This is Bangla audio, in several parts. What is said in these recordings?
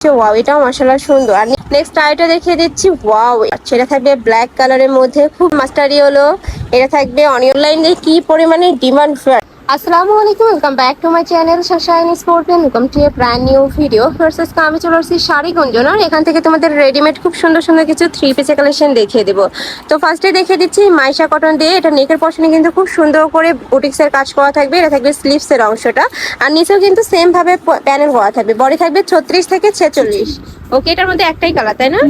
ওয়াও এটাও মশলা সুন্দর। নেক্সট দিচ্ছি থাকবে ব্ল্যাক কালারের মধ্যে। খুব মাস্টারি হলো। এটা থাকবে অনিয়ন লাইনে কি পরিমাণে ডিমান্ড আসসালামু আলাইকুম welcome back to my channel শাশাইন স্পোর্টেন welcome to a brand new video versus আমি চলে আসছি শাড়ি গুঞ্জনার এখান থেকে তোমাদের রেডিমেড খুব সুন্দর সুন্দর কিছু থ্রি পিসের কালেকশন দেখিয়ে দেবো। তো ফার্স্টে দেখিয়ে দিচ্ছি মাইশা কটন দিয়ে। এটা নেকের পশনে কিন্তু খুব সুন্দর করে বুটিক্সের কাজ করা থাকবে। এটা থাকবে স্লিভসের অংশটা। আর নিচেও কিন্তু সেম ভাবে প্যানেল করা থাকবে। বডি থাকবে ছত্রিশ থেকে ছেচল্লিশ। ওকে এটার মধ্যে একটাই কালার তাই না?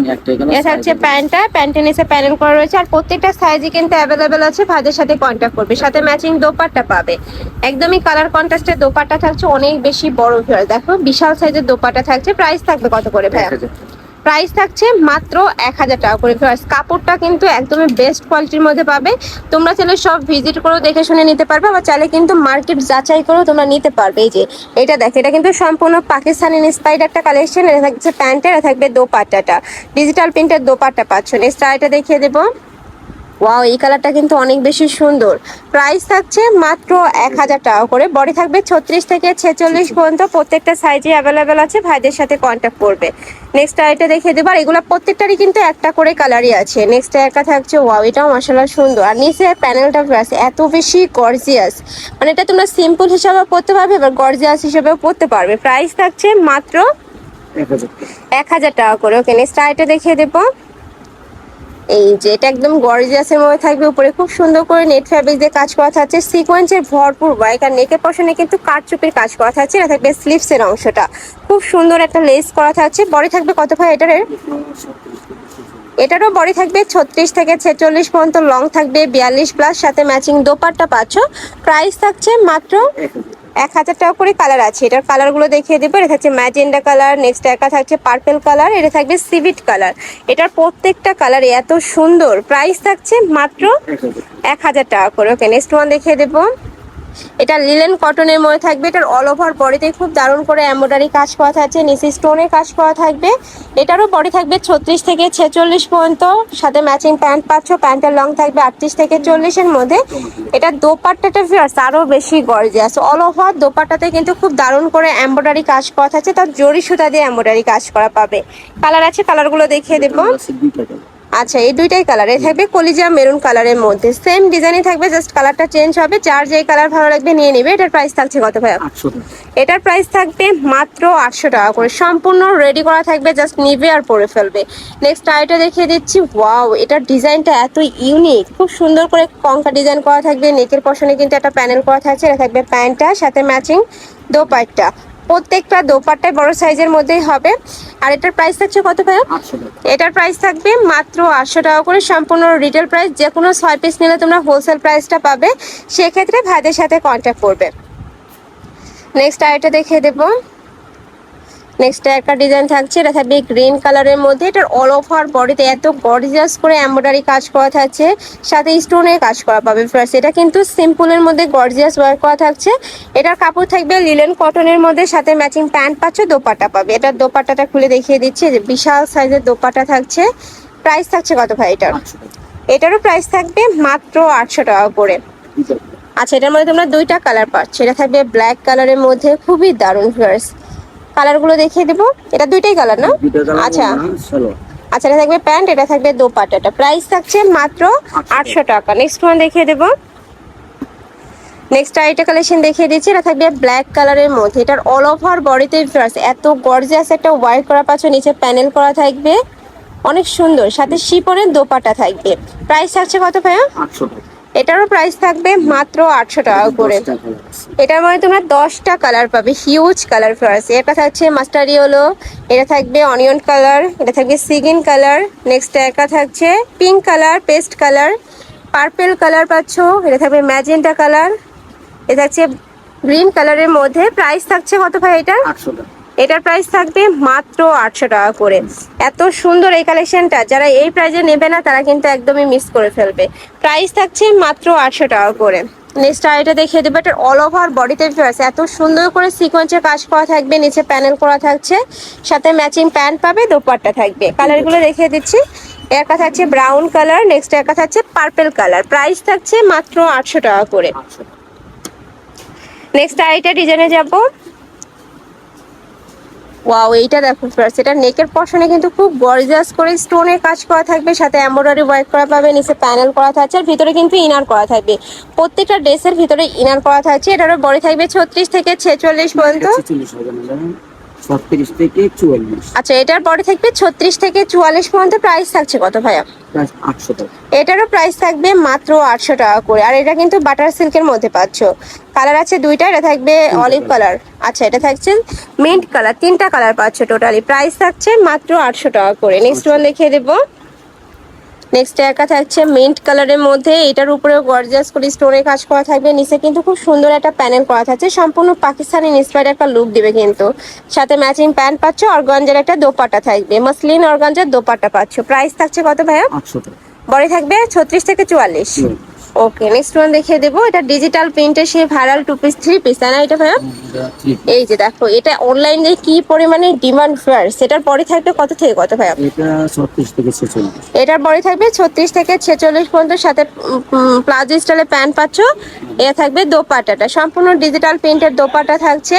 এটা হচ্ছে প্যান্টটা প্যান্টের নিচে প্যানেল করা রয়েছে আর প্রত্যেকটা সাইজই কিন্তু অ্যাভেলেবেল আছে ভাইদের সাথে কন্ট্যাক্ট করবে সাথে ম্যাচিং দোপাট্টা পাবে। একদমই কালার কন্ট্রাস্টের দোপাট্টা থাকছে অনেক বেশি বড় ভিড় দেখো বিশাল সাইজের দোপাট্টা থাকছে প্রাইস থাকবে কত করে ভাইয়া? প্রাইস থাকছে মাত্র এক হাজার টাকা করে ভিউয়ার্স কাপড়টা কিন্তু একদমই বেস্ট কোয়ালিটির মধ্যে পাবে। তোমরা চাইলে সব ভিজিট করেও দেখে শুনে নিতে পারবে, আবার চাইলে কিন্তু মার্কেট যাচাই করেও তোমরা নিতে পারবে। এই যে, এটা দেখো, এটা কিন্তু সম্পূর্ণ পাকিস্তানি ইন্সপায়ার্ড একটা কালেকশন এটা থাকছে প্যান্টের থাকবে দোপাট্টাটা। ডিজিটাল প্রিন্টের দোপাট্টা পাচ্ছ। নেক্সট এটা দেখিয়ে দেবো। ওয়াও এই কালারটা কিন্তু অনেক বেশি সুন্দর। প্রাইস থাকছে মাত্র এক হাজার টাকা করে। বডি থাকবে ছত্রিশ থেকে ছেচল্লিশ পর্যন্ত। প্রত্যেকটা সাইজে অ্যাভেলেবেল আছে। ভাইদের সাথে কন্ট্যাক্ট করবে। নেক্সট আইটা দেখিয়ে দেবো। আর এগুলো প্রত্যেকটারই কিন্তু একটা করে কালারই আছে। নেক্সট একটা থাকছে। ওয়াও এটাও মশলা সুন্দর। আর নিচে প্যানেলটা আছে। এত বেশি গর্জিয়াস মানে এটা তোমরা সিম্পল হিসাবে পড়তে পারবে এবার গর্জিয়াস হিসাবেও পড়তে পারবে। প্রাইস থাকছে মাত্র এক হাজার টাকা। করে। ওকে নেক্সট আইটা দেখিয়ে দেবো। এই যে এটা একদম গর্জিয়াসের মধ্যে থাকবে, উপরে খুব সুন্দর করে নেট ফ্যাব্রিক দিয়ে কাজ করা থাকছে। সিকোয়েন্সের ভরপুর ওয়াইক আর নেকের পশনে কিন্তু কাঠচুপির কাজ করা থাকছে, এটা থাকবে স্লিভসের অংশটা। খুব সুন্দর একটা লেস করা থাকছে। বডি থাকবে কত ভাই এটার? এটারও বডি থাকবে ছত্রিশ থেকে ছেচল্লিশ পর্যন্ত লং থাকবে বিয়াল্লিশ প্লাস সাথে ম্যাচিং দোপাট্টা পাচ্ছ। প্রাইস থাকছে মাত্র এক হাজার টাকা করে কালার আছে। এটার কালারগুলো দেখিয়ে দেবো। এটা থাকছে ম্যাজেন্ডা কালার নেক্সট একা থাকছে পার্পেল কালার এটা থাকবে সিভিট কালার এটার প্রত্যেকটা কালার এত সুন্দর। প্রাইস থাকছে মাত্র এক হাজার টাকা করে। ওকে নেক্সট ওয়ান দেখিয়ে দেবো। এটা লিলেন কটনের মধ্যে থাকবে। এটার অল ওভার বডিতে খুব দারুণ করে এমব্রয়ডারি কাজ করা থাকছে, নিচে স্টোনের কাজ করা থাকবে। এটারও বডি থাকবে ছত্রিশ থেকে ছেচল্লিশ পর্যন্ত, সাথে ম্যাচিং প্যান্ট পাচ্ছ প্যান্টের লং থাকবে আটত্রিশ থেকে চল্লিশের মধ্যে। এটা দোপাট্টাটা ফিয়ার্স আরও বেশি গর্জিয়াস অল ওভার দোপাট্টাতে কিন্তু খুব দারুণ করে এমব্রয়ডারি কাজ করা থাকছে, তার জরি সুতা দিয়ে এমব্রয়ডারি কাজ করা পাবে। কালার আছে কালারগুলো দেখিয়ে দেবো। আচ্ছা এই দুইটাই কালার থাকবে। কলিজা মেরুন কালারের মধ্যে। সেম ডিজাইনই থাকবে জাস্ট কালারটা চেঞ্জ হবে। যার যেই কালার ভালো লাগবে নিয়ে নেবে। এটার প্রাইস থাকছে কত ভাইয়া? এটার প্রাইস থাকবে মাত্র আটশো টাকা করে। সম্পূর্ণ রেডি করা থাকবে জাস্ট নিবে আর পরে ফেলবে। নেক্সট আইটা দেখিয়ে দিচ্ছি। ওয়াও এটার ডিজাইনটা এত ইউনিক খুব সুন্দর করে কঙ্কা ডিজাইন করা থাকবে। নেকের পশনে কিন্তু একটা প্যানেল করা থাকছে। এটা থাকবে প্যান্টটা সাথে ম্যাচিং দোপাট্টা। প্রত্যেকটা দোপাট্টায় বড় সাইজের মধ্যেই হবে। আর এটার প্রাইস থাকছে কত ভাইয়া? এটার প্রাইস থাকবে মাত্র আটশো টাকা করে সম্পূর্ণ রিটেল প্রাইস যে কোনো ছয় পিস নিলে তোমরা হোলসেল প্রাইসটা পাবে। সেক্ষেত্রে ভাইদের সাথে কন্ট্যাক্ট করবে। নেক্সট আরেকটা দেখিয়ে দেবো। নেক্সট একটা ডিজাইন থাকছে, এটা থাকবে গ্রিন কালারের মধ্যে। এটার অল ওভার বডিতে এত গর্জিয়াস করে এমব্রয়ডারি কাজ করা থাকছে, সাথে স্টোনের কাজ করা পাবে। ফার্স্ট এটা কিন্তু সিম্পলের মধ্যে গর্জিয়াস ওয়ার্ক করা থাকছে। এটার কাপড় থাকবে লিলেন কটনের মধ্যে, সাথে ম্যাচিং প্যান্ট পাচ্ছ, দোপাট্টা পাবে। এটার দোপাট্টাটা খুলে দেখিয়ে দিচ্ছি যে বিশাল সাইজের দোপাট্টা থাকছে। প্রাইস থাকছে কত ভাই এটার? এটারও প্রাইস থাকবে মাত্র আটশো টাকা করে। আচ্ছা এটার মধ্যে তোমরা দুইটা কালার পাচ্ছ। এটা থাকবে ব্ল্যাক কালারের মধ্যে, খুবই দারুণ ফিয়ার্স কালারগুলো দেখিয়ে দেবো। এটা দুইটাই কালার না? আচ্ছা। আচ্ছা এটা থাকবে প্যান্ট এটা থাকবে দোপাট্টাটা। প্রাইস থাকছে মাত্র আটশো টাকা। নেক্সট ওয়ান দেখিয়ে দেবো। নেক্সট আইটা কালেকশন দেখিয়ে দিচ্ছি। এটা থাকবে ব্ল্যাক কালারের মধ্যে। এটার অল ওভার বডিতে ফ্লার্স এত গর্জিয়াস একটা ওয়ার্ক করা পাচ্ছ নিচে প্যানেল করা থাকবে। অনেক সুন্দর। সাথে শিপনের দোপাটা থাকবে। প্রাইস থাকছে কত ভাইয়া? এটারও প্রাইস থাকবে মাত্র আটশো টাকা করে। এটার মধ্যে তোমরা দশটা কালার পাবে হিউজ কালার ফ্লাওয়ার্স এটা থাকছে মাস্টার ইয়েলো এটা থাকবে অনিয়ন কালার এটা থাকবে সিগিন কালার নেক্সট একা থাকছে pink colour paste colour purple colour পাচ্ছ এটা থাকবে ম্যাজেন্টা কালার এটা থাকছে গ্রিন কালারের মধ্যে প্রাইস থাকছে কত ভাই এটা? এটার প্রাইস থাকবে মাত্র আটশো টাকা করে। এত সুন্দর এই কালেকশনটা যারা এই প্রাইজে নেবে না, তারা কিন্তু একদমই মিস করে ফেলবে। প্রাইস থাকছে মাত্র আটশো টাকা করে। নেক্সট আইটা দেখিয়ে দেবো এটার অল ওভার বডিতে আছে এত সুন্দর করে সিকোয়েন্সের কাজ করা থাকবে, নিচে প্যানেল করা থাকছে, সাথে ম্যাচিং প্যান্ট পাবে, দোপাট্টা থাকবে। কালারগুলো দেখিয়ে দিচ্ছি। একটা থাকছে ব্রাউন কালার নেক্সট একটা থাকছে পার্পেল কালার প্রাইস থাকছে মাত্র আটশো টাকা করে। নেক্সট আইটা ডিজাইনে যাব। ওয়াও এইটা দেখো ফার্স্ট এটা নেকের পশনে কিন্তু খুব গর্জিয়াস করে স্টোনের কাজ করা থাকবে, সাথে এমব্রয়ডারি ওয়ার্ক করা পাবে, নিচে প্যানেল করা থাকছে, আর ভিতরে কিন্তু ইনার করা থাকবে। প্রত্যেকটা ড্রেসের ভিতরে ইনার করা থাকছে, এটারও বড় থাকবে ছত্রিশ থেকে ছেচল্লিশ পর্যন্ত। ছেচল্লিশ হবে না যেমন ছত্রিশ থেকে চুয়াল্লিশ। আচ্ছা এটার পরে থাকবে ছত্রিশ থেকে চুয়াল্লিশ পর্যন্ত প্রাইস থাকছে কত ভাইয়া? প্রাইস আটশো টাকা। এটারও প্রাইস থাকবে মাত্র আটশো টাকা করে। আর এটা কিন্তু বাটার সিল্কের মধ্যে পাচ্ছো। কালার আছে দুইটা এটা থাকবে অলিভ কালার আচ্ছা এটা থাকছে মিন্ট কালার তিনটা কালার পাচ্ছো টোটালি প্রাইস থাকছে মাত্র আটশো টাকা করে। নেক্সট ওয়ান দেখিয়ে দেবো। নেক্সট একা থাকছে মিন্ট কালারের মধ্যে। এটার উপরে গর্জাস করে স্টোনের কাজ করা থাকবে। নিচে কিন্তু খুব সুন্দর একটা প্যানেল করা থাকছে। সম্পূর্ণ পাকিস্তানি ইন্সপায়ার একটা লুক দিবে কিন্তু। সাথে ম্যাচিং প্যান্ট পাচ্ছ অর্গানজার একটা দোপাট্টা থাকবে। মসলিন অর্গানজার দোপাট্টা পাচ্ছ। প্রাইস থাকছে কত ভাইয়া? বড় থাকবে ছত্রিশ থেকে চুয়াল্লিশ। ওকে নেক্সট ওয়ান দেখিয়ে দেবো। এটা ডিজিটাল প্রিন্টের সেই viral two piece three piece তাই না এটা ভাইয়া? এই যে দেখো এটা অনলাইনে কি পরিমাণে ডিমান্ড ফেয়ার সেটার পরে থাকবে কত থেকে কত ভাইয়া? এটা এটার পরে থাকবে ছত্রিশ থেকে ছেচল্লিশ পর্যন্ত সাথে প্লাজো স্টাইলে প্যান্ট পাচ্ছ। এটা থাকবে দোপাট্টাটা। সম্পূর্ণ ডিজিটাল প্রিন্টের দোপাট্টা থাকছে।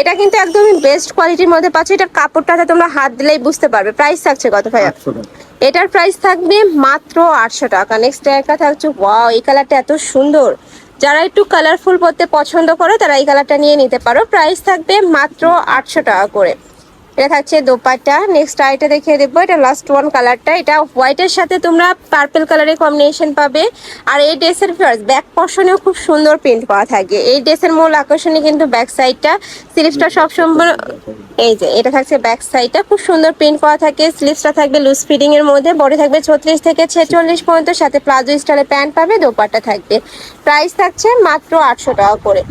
এটা কিন্তু একদমই বেস্ট কোয়ালিটির মধ্যে পাচ্ছ। এটার কাপড়টাতে তোমরা হাত দিলেই বুঝতে পারবে। প্রাইস থাকছে কত ভাইয়া? এটার প্রাইস থাকবে মাত্র আটশো টাকা। নেক্সট একটা থাকছে ওয়াও এই কালারটা এত সুন্দর। যারা একটু কালারফুল পরতে পছন্দ করো, তারা এই কালারটা নিয়ে নিতে পারো। প্রাইস থাকবে মাত্র আটশো টাকা করে। এটা থাকছে দোপাট্টা। নেক্সট আইটা দেখিয়ে দেবো, এটা লাস্ট ওয়ান কালারটা এটা হোয়াইটের সাথে তোমরা পার্পল কালারের কম্বিনেশন পাবে। আর এই ড্রেসের ফার্স্ট ব্যাক পশনেও খুব সুন্দর প্রিন্ট করা থাকে। এই ড্রেসের মূল আকর্ষণই কিন্তু ব্যাক সাইডটা স্লিপসটা সবসময় এই যে, এটা থাকছে ব্যাক সাইডটা খুব সুন্দর প্রিন্ট করা থাকে। স্লিপসটা থাকবে লুজ ফিটিং এর মধ্যে। বডি থাকবে ছত্রিশ থেকে ছেচল্লিশ পর্যন্ত। সাথে প্লাজো স্টাইলে প্যান্ট পাবে, দোপাট্টা থাকবে। প্রাইস থাকছে মাত্র আটশো টাকা করে।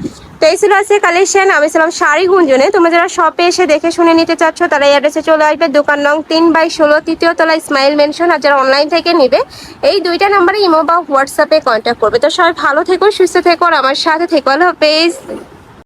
তো এই ছিল আজকে কালেকশন আমি ছিলাম শাড়ি গুঞ্জনে। তোমরা যারা শপে এসে দেখে শুনে নিতে চাচ্ছ, তারা এই অ্যাড্রেসে চলে আসবে। দোকান নং তিন বাই ষোলো, তৃতীয় তলা স্মাইল মেনশন আর যারা অনলাইন থেকে নেবে, এই দুইটা নাম্বারে ইমো বা হোয়াটসঅ্যাপে কন্ট্যাক্ট করবে। তো সবাই ভালো থেকো, সুস্থ থেকো, আর আমার সাথে থেকো। হলো পেজ